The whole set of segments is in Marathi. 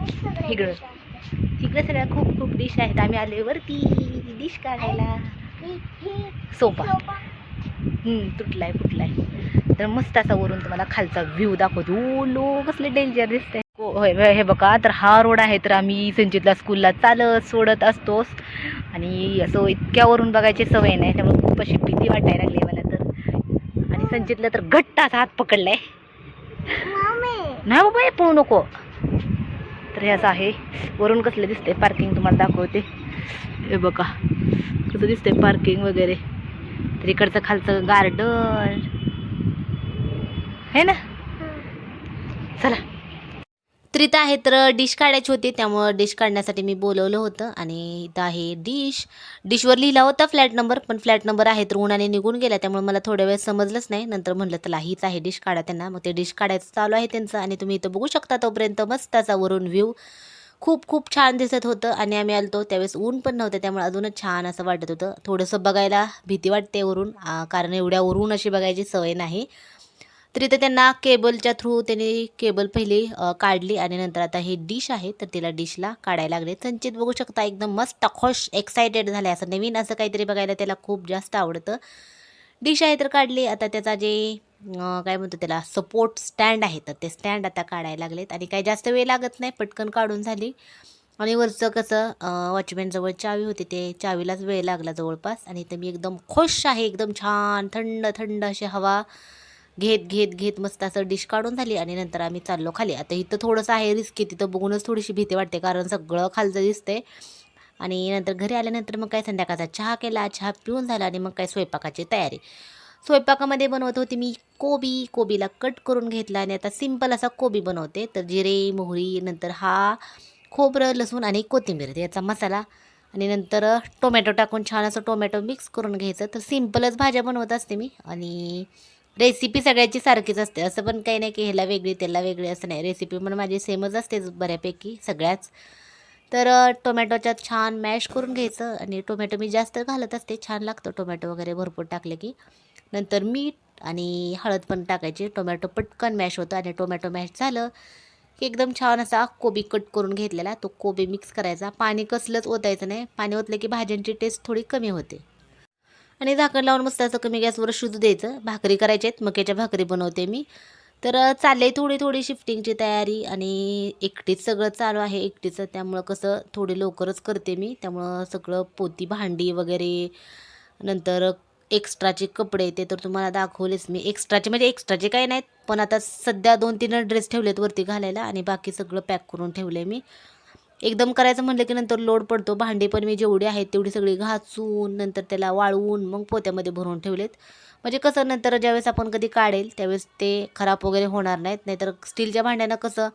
इकडं इकडे सगळ्या खूप खूप डिश आहेत. आम्ही आलोय वरती. डिश काढायला. सोपा हम्म, तुटलाय फुटलाय. तर मस्त असा वरून तुम्हाला खालचा व्ह्यू दाखवतो. लो कसले डेंजर दिसतंय. हो, हे बघा तर हा रोड आहे तर आम्ही संचितला स्कूलला चालत सोडत असतोच. आणि असं इतक्यावरून बघायची सवय नाही त्यामुळे खूप अशी भीती वाटायला लागली मला तर. आणि संचितला तर घट्ट असा हात पकडलाय. नाही बाबा हे पळू नको. तर हे असं आहे. वरून कसलं दिसतंय पार्किंग तुम्हाला दाखवते. हे बघा कसं दिसतंय पार्किंग वगैरे. तर इकडचं खालचं गार्डन है ना? चला. तर आहे तर डिश काढायची होती त्यामुळं डिश काढण्यासाठी मी बोलवलं होतं. आणि इथं आहे डिश. डिशवर लिहिला होता फ्लॅट नंबर पण फ्लॅट नंबर आहे तर उन्हाने निघून गेला त्यामुळे मला थोड्या वेळ समजलंच नाही. नंतर म्हटलं चला हीच आहे डिश काढा त्यांना. मग ते डिश काढायचं चालू आहे त्यांचं आणि तुम्ही इथं बघू शकता तोपर्यंत मस्त असा वरून व्ह्यू खूप खूप छान दिसत होतं आणि आम्ही आलतो. त्यावेळेस ऊन पण नव्हतं त्यामुळे अजूनच छान असं वाटत होतं. थोडंसं बघायला भीती वाटते वरून. कारण एवढ्या वरून अशी बघायची सवय नाही. तर इथं त्यांना केबलच्या थ्रू त्यांनी केबल पहिली काढली आणि नंतर आता हे डिश आहे तर तिला डिशला काढायला लागले. संचित बघू शकता एकदम मस्त खुश एक्सायटेड झाले असं नवीन असं काहीतरी बघायला त्याला खूप जास्त आवडतं. डिश आहे तर काढली. आता त्याचा जे काय म्हणतो त्याला सपोर्ट स्टँड आहे तर ते स्टँड आता काढायला लागलेत. आणि काही जास्त वेळ लागत नाही पटकन काढून झाली. आणि वरचं कसं वॉचमॅनजवळ चावी होती ते चावीलाच वेळ लागला जवळपास. आणि इथं मी एकदम खुश आहे एकदम छान थंड थंड अशी हवा घेत घेत घेत मस्त असं डिश काढून झाली आणि नंतर आम्ही चाललो खाली. आता इथं थोडंसं आहे रिस्की तिथं बघूनच थोडीशी भीती वाटते कारण सगळं खालचं दिसतंय. आणि नंतर घरी आल्यानंतर मग काय संध्याकाळचा चहा केला चहा पिऊन झाला आणि मग काय स्वयंपाकाची तयारी. स्वयंपाकामध्ये बनवत होती मी कोबी कोबीला कट करून घेतला आणि आता सिंपल असा कोबी बनवते. तर जिरे मोहरी नंतर हा खोबरं लसूण आणि कोथिंबीर याचा मसाला. आणि नंतर टोमॅटो टाकून छान असं टोमॅटो मिक्स करून घ्यायचं. तर सिंपलच भाज्या बनवत असते मी. आणि रेसिपी सगळ्याची सारखीच असते. असं पण काही नाही की ह्याला वेगळी त्याला वेगळी असं नाही. रेसिपी पण माझी सेमच असते बऱ्यापैकी सगळ्याच. तर टोमॅटोच्या टोमॅटोच्यात छान मॅश करून घ्यायचं आणि टोमॅटो मी जास्त घालत असते. छान लागतं टोमॅटो वगैरे भरपूर टाकले की. नंतर मीठ आणि हळद पण टाकायची. टोमॅटो पटकन मॅश होतं आणि टोमॅटो मॅश झालं की एकदम छान असा कोबी कट करून घेतलेला. तो कोबी मिक्स करायचा. पाणी कसलंच ओतायचं नाही. पाणी ओतलं की भाज्यांची टेस्ट थोडी कमी होते. आणि झाकण लावून मस्त असं कमी गॅसवर शिजू द्यायचं. भाकरी करायच्या आहेत. मक्याच्या भाकरी बनवते मी. तर चालले थोडी थोडी शिफ्टिंगची तयारी आणि एकटीच सगळं चालू आहे. एकटीचं त्यामुळं कसं थोडी लवकरच करते मी. त्यामुळं सगळं पोती भांडी वगैरे नंतर एक्स्ट्राचे कपडे ते तर तुम्हाला दाखवलेच मी. एक्स्ट्राचे म्हणजे एक्स्ट्राचे काही नाहीत. पण आता सध्या दोन तीन ड्रेस ठेवलेत वरती घालायला आणि बाकी सगळं पॅक करून ठेवलं आहे मी. एकदम करायचं म्हटलं की नंतर लोड पडतो भांडी पण मी जेवढी आहेत तेवढी सगळी घासून नंतर त्याला वाळवून मग पोत्यामध्ये भरून ठेवलेत. म्हणजे कसं नंतर ज्यावेळेस आपण कधी काढेल त्यावेळेस ते खराब वगैरे होणार नाहीत. नाहीतर स्टीलच्या भांड्यांना कसं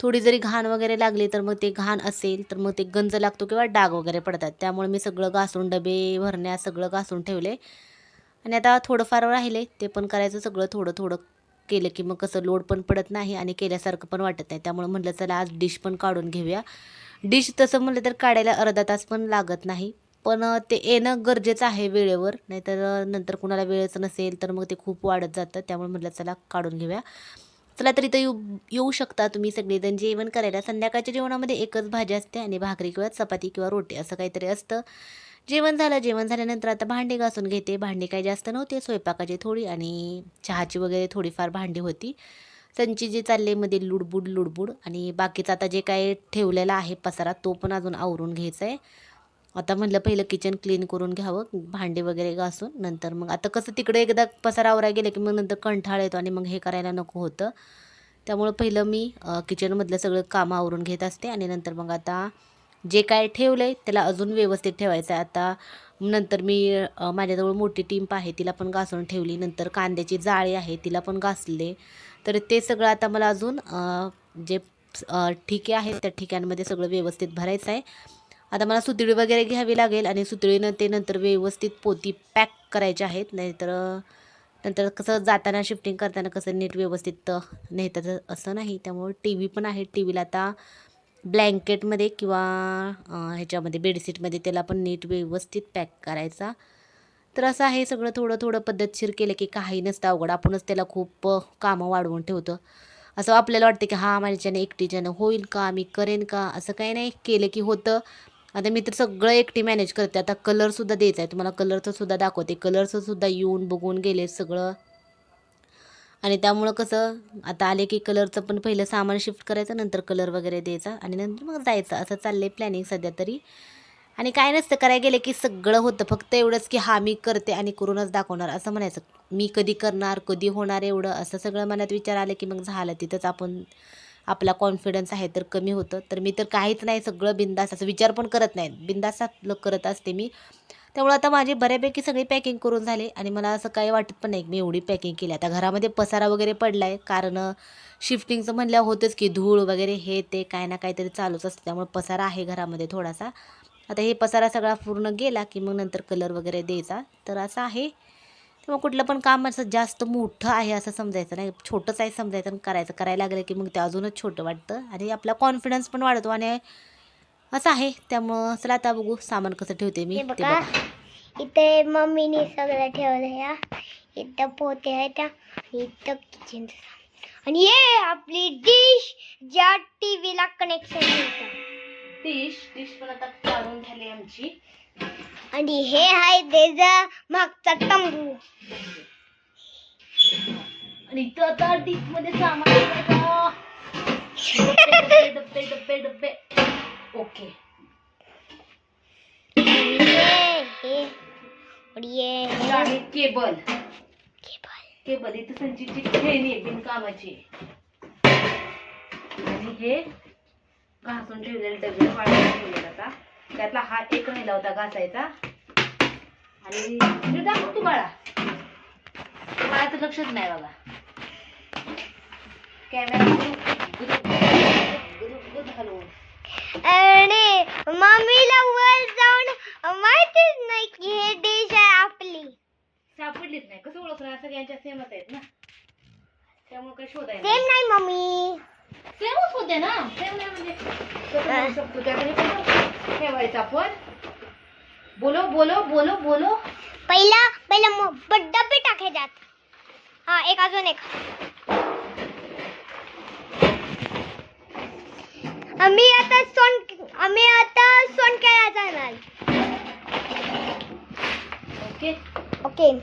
थोडी जरी घाण वगैरे लागली तर मग ते घाण असेल तर मग ते गंज लागतो किंवा डाग वगैरे पडतात. त्यामुळे मी सगळं घासून डबे भरण्या सगळं घासून ठेवले. आणि आता थोडंफार राहिले ते पण करायचं सगळं थोडं थोडं केलं की मग कसं लोड पण पडत नाही आणि केल्यासारखं पण वाटत नाही. त्यामुळे म्हटलं चला आज डिश पण काढून घेऊया. डिश तसं म्हटलं तर काढायला अर्धा तास पण लागत नाही. पण ते येणं गरजेचं आहे वेळेवर. नाहीतर नंतर कुणाला वेळच नसेल तर मग ते खूप वाढत जातं. त्यामुळे म्हटलं चला काढून घेऊया. चला तर इथं येऊ येऊ शकता तुम्ही सगळेजण. जेवण करायला संध्याकाळच्या जेवणामध्ये एकच भाजी असते आणि भाकरी किंवा चपाती किंवा रोटी असं काहीतरी असतं. जेवण झालं जेवण झाल्यानंतर आता भांडी घासून घेते. भांडी काही जास्त नव्हते स्वयंपाकाची थोडी आणि चहाची वगैरे थोडीफार भांडी होती. संची जे चालले मध्ये लुडबुड लुडबुड आणि बाकीचं आता जे काय ठेवलेलं आहे पसारा तो पण अजून आवरून घ्यायचा आहे. आता म्हटलं पहिलं किचन क्लीन करून घ्यावं भांडे वगैरे घासून. नंतर मग आता कसं तिकडे एकदा पसारा आवरायला गेलं की मग नंतर कंठाळ येतो आणि मग हे करायला नको होतं. त्यामुळं पहिलं मी किचनमधलं सगळं कामं आवरून घेत असते आणि नंतर मग आता जे काय ठेवलं आहे त्याला अजून व्यवस्थित ठेवायचं आहे. आता नंतर मी माझ्याजवळ मोठी टिंप आहे तिला पण घासून ठेवली. नंतर कांद्याची जाळी आहे तिला पण घासले. तर ते सगळं आता मला अजून जे ठिके आहेत त्या ठिक्यांमध्ये सगळं व्यवस्थित भरायचं आहे. आता मला सुतळी वगैरे घ्यावी लागेल आणि सुतळीनं ते नंतर व्यवस्थित पोती पॅक करायचे आहेत. नाहीतर नंतर कसं जाताना शिफ्टिंग करताना कसं नीट व्यवस्थित नेतात असं नाही. त्यामुळे टी व्ही पण आहे. टी व्हीला आता ब्लँकेटमध्ये किंवा ह्याच्यामध्ये बेडशीटमध्ये त्याला पण नीट व्यवस्थित पॅक करायचा. तर असं आहे सगळं थोडं थोडं पद्धतशीर केलं की काही नसतं अवघड. आपणच त्याला खूप कामं वाढवून ठेवतो. असं आपल्याला वाटतं की हा माझ्याच्याने एकटीच्यानं होईल का? मी करेन का? असं काही नाही केलं की होतं. आता मी तर सगळं एकटी मॅनेज करते. आता कलरसुद्धा द्यायचा आहे. तुम्हाला कलरचंसुद्धा दाखवते. कलरचंसुद्धा येऊन बघून गेले सगळं. आणि त्यामुळं कसं आता आले की कलरचं पण पहिलं सामान शिफ्ट करायचं नंतर कलर वगैरे द्यायचा आणि नंतर मग जायचं. असं चाललं आहे प्लॅनिंग सध्या तरी. आणि काय नसतं करायला गेलं की सगळं होतं. फक्त एवढंच की हा मी करते आणि करूनच दाखवणार असं म्हणायचं. मी कधी करणार कधी होणार एवढं असं सगळं मनात विचार आले की मग झालं. तिथंच आपण आपला कॉन्फिडन्स आहे तर कमी होतं. तर मी तर काहीच नाही सगळं बिंदास असं विचार पण करत नाही. बिंदास करत असते मी. त्यामुळे आता माझी बऱ्यापैकी सगळी पॅकिंग करून झाले आणि मला असं काही वाटत पण नाही की मी एवढी पॅकिंग केली. आता घरामध्ये पसारा वगैरे पडला आहे कारण शिफ्टिंगचं म्हणलं होतंच की धूळ वगैरे हे ते काय ना काहीतरी चालूच असतं. त्यामुळे पसारा आहे घरामध्ये थोडासा. आता हे पसारा सगळा पूर्ण गेला की मग नंतर कलर वगैरे द्यायचा. तर असं आहे. तेव्हा कुठलं पण काम असं जास्त मोठं आहे असं समजायचं नाही. छोटंच आहे समजायचं आणि करायचं. करायला लागलं की मग ते अजूनच छोटं वाटतं. आणि आपला कॉन्फिडन्स पण वाढतो आणि असं आहे. त्यामुळं चला आता बघू सामान कसं ठेवते मी. ते बघा. इथे मम्मीने सगळं ठेवलं या इथं पोते आहेत त्या इथं किचन आणि ये आपली डिश ज्या टीव्हीला कनेक्शन मिळतं. डिश डिश पण आता काढून झाली आमची. आणि हे आहे त्याचा मागचा तंबू. आणि इथं आता डिशमध्ये सामान ठेवायचं. डब्बे डब्बे डब्बे ओके. आणि ये. हे आहे केबल. केबल. इथं संचीची खेळणी आहे बिनकामाची. आणि हे घासून ठेवलेले डबे वाढवून ठेवलेले आता. त्यातला हा एक राहिला होता घासायचा. आणि हे दाखव तू बाळा. बाळाचं लक्षच नाही बघा. कॅमेरा हलवून. मम्मीला वर जाऊन माहितीच नाही की हे आहे सापडलीच नाही. कसं ओळखणार सगळ्यांच्या सेमच आहेत ना. त्यामुळे काही शोधायला सेम नाही. मम्मी. सेमच होते ना. सेम नाही म्हणजे कसं म्हणू शकतो? त्याकडे कसं ठेवायचं आपण? बोलो बोलो बोलो बोलो. पहिला पहिला मग डबे टाकायच्यात हा एक अजून एक. आम्ही आता सोन आम्ही आता सोन खेळायला जाणार. Okay Okay.